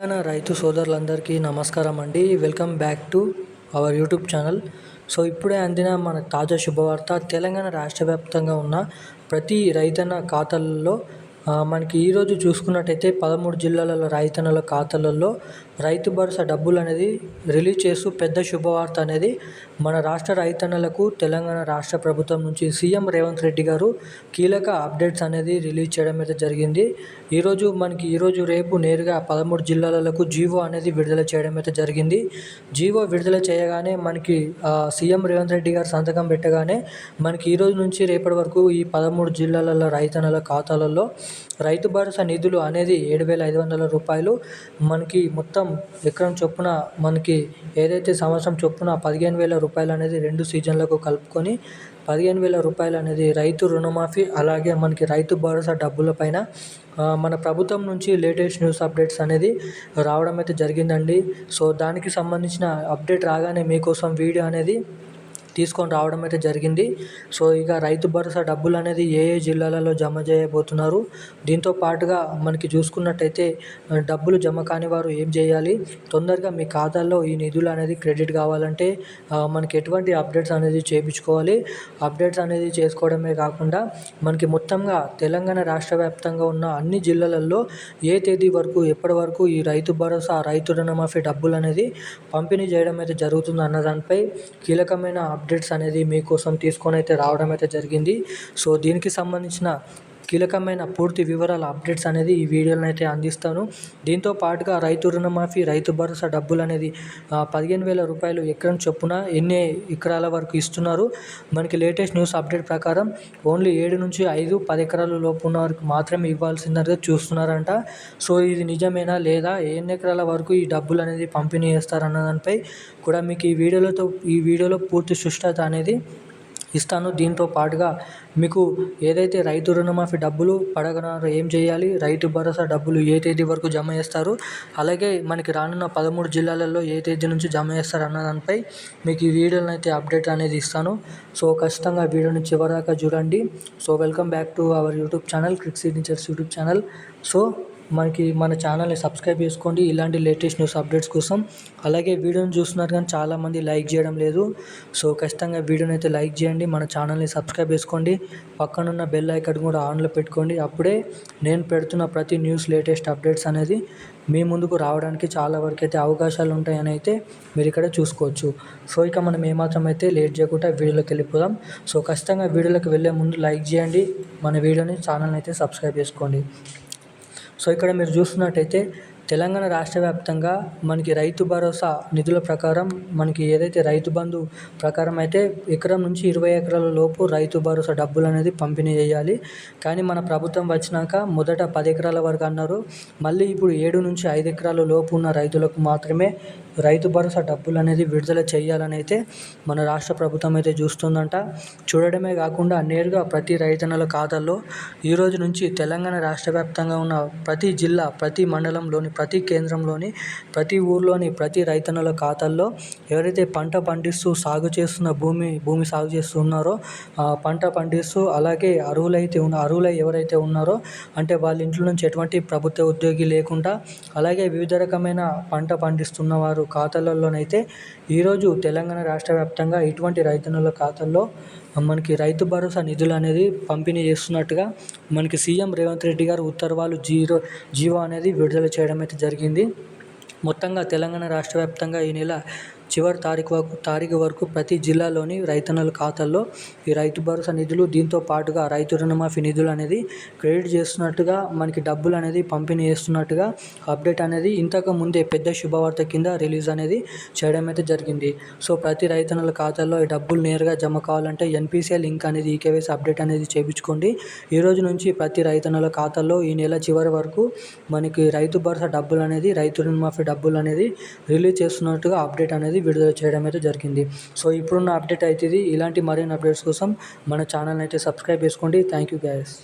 తెలంగాణ రైతు సోదరులందరికీ నమస్కారం అండి. Welcome back to our YouTube channel. So ఇప్పుడే అందిన మన తాజా శుభవార్త తెలంగాణ రాష్ట్ర వ్యాప్తంగా ఉన్న ప్రతి రైతన్న ఖాతాల్లో మనకి ఈరోజు చూసుకున్నట్టయితే పదమూడు జిల్లాలలో రైతన్నల ఖాతాలలో రైతు భరోసా డబ్బులు అనేది రిలీజ్ చేస్తూ పెద్ద శుభవార్త అనేది మన రాష్ట్ర రైతన్నలకు తెలంగాణ రాష్ట్ర ప్రభుత్వం నుంచి సీఎం రేవంత్ రెడ్డి గారు కీలక అప్డేట్స్ అనేది రిలీజ్ చేయడం అయితే జరిగింది. ఈరోజు మనకి ఈరోజు రేపు నేరుగా పదమూడు జిల్లాలకు జీవో అనేది విడుదల చేయడం అయితే జరిగింది. జీవో విడుదల చేయగానే మనకి సీఎం రేవంత్ రెడ్డి గారు సంతకం పెట్టగానే మనకి ఈరోజు నుంచి రేపటి వరకు ఈ పదమూడు జిల్లాలలో రైతన్నల ఖాతాలలో రైతు భరోసా నిధులు అనేది ఏడు వేల ఐదు వందల రూపాయలు. మనకి మొత్తం ఎకరం చొప్పున మనకి ఏదైతే సంవత్సరం చొప్పున పదిహేను వేల రూపాయలు అనేది రెండు సీజన్లకు కలుపుకొని పదిహేను వేల రూపాయలు అనేది రైతు రుణమాఫీ అలాగే మనకి రైతు భరోసా డబ్బుల పైన మన ప్రభుత్వం నుంచి లేటెస్ట్ న్యూస్ అప్డేట్స్ అనేది రావడం అయితే జరిగిందండి. సో దానికి సంబంధించిన అప్డేట్ రాగానే మీకోసం వీడియో అనేది తీసుకొని రావడం అయితే జరిగింది. సో ఇక రైతు భరోసా డబ్బులు అనేది ఏ ఏ జిల్లాలలో జమ చేయబోతున్నారు? దీంతో పాటుగా మనకి చూసుకున్నట్టయితే డబ్బులు జమ కాని వారు ఏం చేయాలి? తొందరగా మీ ఖాతాల్లో ఈ నిధులు అనేది క్రెడిట్ కావాలంటే మనకి ఎటువంటి అప్డేట్స్ అనేది చేయించుకోవాలి. అప్డేట్స్ అనేది చేసుకోవడమే కాకుండా మనకి మొత్తంగా తెలంగాణ రాష్ట్ర వ్యాప్తంగా ఉన్న అన్ని జిల్లాలలో ఏ తేదీ వరకు ఎప్పటి వరకు ఈ రైతు భరోసా రైతు రుణమాఫీ డబ్బులు అనేది పంపిణీ చేయడం అయితే జరుగుతుంది అన్న దానిపై కీలకమైన అప్డేట్స్ అనేది మీకోసం తీసుకొని అయితే రావడం అయితే జరిగింది. సో దీనికి సంబంధించిన కీలకమైన పూర్తి వివరాల అప్డేట్స్ అనేది ఈ వీడియోలో అయితే అందిస్తాను. దీంతో పాటుగా రైతు రుణమాఫీ రైతు భరోసా డబ్బులు అనేది పదిహేను వేల రూపాయలు ఎకరం చొప్పున ఎన్ని ఎకరాల వరకు ఇస్తున్నారు? మనకి లేటెస్ట్ న్యూస్ అప్డేట్ ప్రకారం ఓన్లీ ఏడు నుంచి ఐదు పది ఎకరాల లోపు ఉన్న వారికి మాత్రమే ఇవ్వాల్సిందనేది చూస్తున్నారంట. సో ఇది నిజమేనా లేదా? ఎన్ని ఎకరాల వరకు ఈ డబ్బులు అనేది పంపిణీ చేస్తారన్న దానిపై కూడా మీకు ఈ వీడియోలతో ఈ వీడియోలో పూర్తి సుష్టత అనేది ఇస్తాను. దీంతో పాటుగా మీకు ఏదైతే రైతు రుణమాఫీ డబ్బులు పడగనారో ఏం చేయాలి? రైతు భరోసా డబ్బులు ఏ తేదీ వరకు జమ చేస్తారు? అలాగే మనకి రానున్న పదమూడు జిల్లాలలో ఏ తేదీ నుంచి జమ చేస్తారు అన్న దానిపై మీకు ఈ వీడియోని అయితే అప్డేట్ అనేది ఇస్తాను. సో ఖచ్చితంగా వీడియోని చివరిదాకా చూడండి. So welcome back to our YouTube channel Crick Signatures YouTube channel. So మనకి మన ఛానల్ని సబ్స్క్రైబ్ చేసుకోండి. ఇలాంటి లేటెస్ట్ న్యూస్ అప్డేట్స్ కోసం అలాగే వీడియోని చూస్తున్నారు కానీ చాలామంది లైక్ చేయడం లేదు. సో ఖచ్చితంగా వీడియోని అయితే లైక్ చేయండి. మన ఛానల్ని సబ్స్క్రైబ్ చేసుకోండి. పక్కనున్న బెల్ ఐకన్ కూడా ఆన్లో పెట్టుకోండి. అప్పుడే నేను పెడుతున్న ప్రతి న్యూస్ లేటెస్ట్ అప్డేట్స్ అనేది మీ ముందుకు రావడానికి చాలా వరకు అయితే అవకాశాలు ఉంటాయని అయితే మీరు ఇక్కడ చూసుకోవచ్చు. సో ఇక మనం ఏమాత్రం అయితే లేట్ చేయకుండా వీడియోలోకి వెళ్ళిపోదాం. సో ఖచ్చితంగా వీడియోలోకి వెళ్ళే ముందు లైక్ చేయండి. మన వీడియోని ఛానల్ని అయితే సబ్స్క్రైబ్ చేసుకోండి. సో ఇక్కడ మీరు చూస్తున్నట్టయితే తెలంగాణ రాష్ట్ర వ్యాప్తంగా మనకి రైతు భరోసా నిధుల ప్రకారం మనకి ఏదైతే రైతు బంధు ప్రకారం అయితే ఎకరం నుంచి ఇరవై ఎకరాల లోపు రైతు భరోసా డబ్బులు అనేది పంపిణీ చేయాలి. కానీ మన ప్రభుత్వం వచ్చినాక మొదట పది ఎకరాల వరకు అన్నారు. మళ్ళీ ఇప్పుడు ఏడు నుంచి ఐదు ఎకరాల లోపు ఉన్న రైతులకు మాత్రమే రైతు భరోసా డబ్బులు అనేది విడుదల చేయాలని అయితే మన రాష్ట్ర ప్రభుత్వం అయితే చూస్తుందంట. చూడడమే కాకుండా నేరుగా ప్రతి రైతన్నల ఖాతాల్లో ఈరోజు నుంచి తెలంగాణ రాష్ట్ర వ్యాప్తంగా ఉన్న ప్రతి జిల్లా ప్రతి మండలంలోని ప్రతి కేంద్రంలోని ప్రతి ఊర్లోని ప్రతి రైతన్నల ఖాతాల్లో ఎవరైతే పంట పండిస్తూ సాగు చేస్తున్న భూమి భూమి సాగు చేస్తూ ఉన్నారో పంట పండిస్తూ అలాగే అర్హులైతే ఉన్న అర్హులై ఎవరైతే ఉన్నారో అంటే వాళ్ళ ఇంట్లో నుంచి ఎటువంటి ప్రభుత్వ ఉద్యోగి లేకుండా అలాగే వివిధ రకమైన పంట పండిస్తున్న వారు ఖాతాలలోనైతే ఈరోజు తెలంగాణ రాష్ట్ర వ్యాప్తంగా ఇటువంటి రైతన్నుల ఖాతాల్లో మనకి రైతు భరోసా నిధులు అనేది పంపిణీ చేస్తున్నట్టుగా మనకి సీఎం రేవంత్ రెడ్డి గారు ఉత్తర్వాలు జీరో జీవో అనేది విడుదల చేయడం అయితే జరిగింది. మొత్తంగా తెలంగాణ రాష్ట్ర వ్యాప్తంగా ఈ నెల చివరి తారీఖు వరకు తారీఖు వరకు ప్రతి జిల్లాలోని రైతన్నల ఖాతాల్లో ఈ రైతు భరోసా నిధులు దీంతో పాటుగా రైతు రుణమాఫీ నిధులు అనేది క్రెడిట్ చేస్తున్నట్టుగా మనకి డబ్బులు అనేది పంపిణీ చేస్తున్నట్టుగా అప్డేట్ అనేది ఇంతకు ముందే పెద్ద శుభవార్త కింద రిలీజ్ అనేది చేయడం అయితే జరిగింది. సో ప్రతి రైతన్నల ఖాతాల్లో ఈ డబ్బులు నేరుగా జమ కావాలంటే ఎన్పిసిఐ లింక్ అనేది ఈకేవైసీ అప్డేట్ అనేది చేయించుకోండి. ఈ రోజు నుంచి ప్రతి రైతన్నల ఖాతాల్లో ఈ నెల చివరి వరకు మనకి రైతు భరోసా డబ్బులు అనేది రైతు రుణమాఫీ డబ్బులు అనేది రిలీజ్ చేస్తున్నట్టుగా అప్డేట్ అనేది అనేది విడుదల చేయడం అయితే జరిగింది. సో ఇప్పుడున్న అప్డేట్ అయితే ఇది ఇలాంటి మరిన్ని అప్డేట్స్ కోసం మన ఛానల్ అయితే సబ్స్క్రైబ్ చేసుకోండి. Thank you guys.